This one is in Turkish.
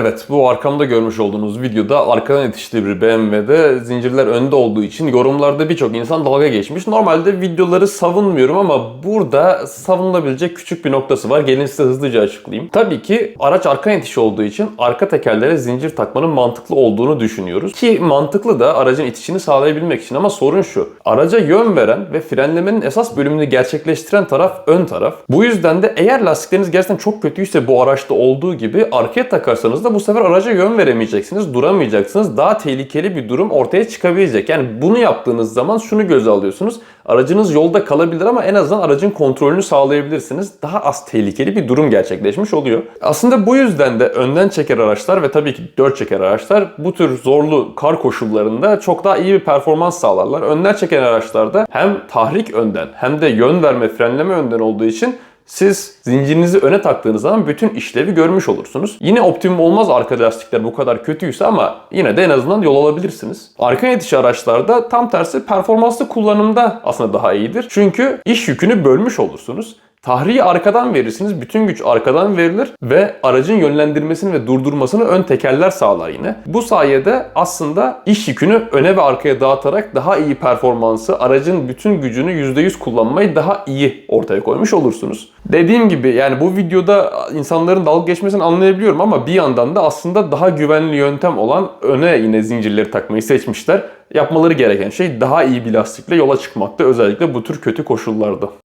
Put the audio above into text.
Evet bu arkamda görmüş olduğunuz videoda arkadan yetiştiği bir BMW'de zincirler önde olduğu için yorumlarda birçok insan dalga geçmiş. Normalde videoları savunmuyorum ama burada savunulabilecek küçük bir noktası var. Gelin size hızlıca açıklayayım. Tabii ki araç arka itişi olduğu için arka tekerlere zincir takmanın mantıklı olduğunu düşünüyoruz. Ki mantıklı da aracın itişini sağlayabilmek için ama sorun şu. Araca yön veren ve frenlemenin esas bölümünü gerçekleştiren taraf ön taraf. Bu yüzden de eğer lastikleriniz gerçekten çok kötüyse bu araçta olduğu gibi arkaya takarsanız da bu sefer araca yön veremeyeceksiniz, duramayacaksınız. Daha tehlikeli bir durum ortaya çıkabilecek. Yani bunu yaptığınız zaman şunu göze alıyorsunuz. Aracınız yolda kalabilir ama en azından aracın kontrolünü sağlayabilirsiniz. Daha az tehlikeli bir durum gerçekleşmiş oluyor. Aslında bu yüzden de önden çeker araçlar ve tabii ki dört çeker araçlar bu tür zorlu kar koşullarında çok daha iyi bir performans sağlarlar. Önden çeken araçlarda hem tahrik önden hem de yön verme, frenleme önden olduğu için siz zincirinizi öne taktığınız zaman bütün işlevi görmüş olursunuz. Yine optimum olmaz arka lastikler bu kadar kötüyse ama yine de en azından yol alabilirsiniz. Arka yetiş araçlarda tam tersi performanslı kullanımda aslında daha iyidir. Çünkü iş yükünü bölmüş olursunuz. Tahriyi arkadan verirsiniz. Bütün güç arkadan verilir ve aracın yönlendirmesini ve durdurmasını ön tekerler sağlar yine. Bu sayede aslında iş yükünü öne ve arkaya dağıtarak daha iyi performansı, aracın bütün gücünü %100 kullanmayı daha iyi ortaya koymuş olursunuz. Dediğim gibi yani bu videoda insanların dalga geçmesini anlayabiliyorum ama bir yandan da aslında daha güvenli yöntem olan öne yine zincirleri takmayı seçmişler. Yapmaları gereken şey daha iyi bir lastikle yola çıkmakta özellikle bu tür kötü koşullarda.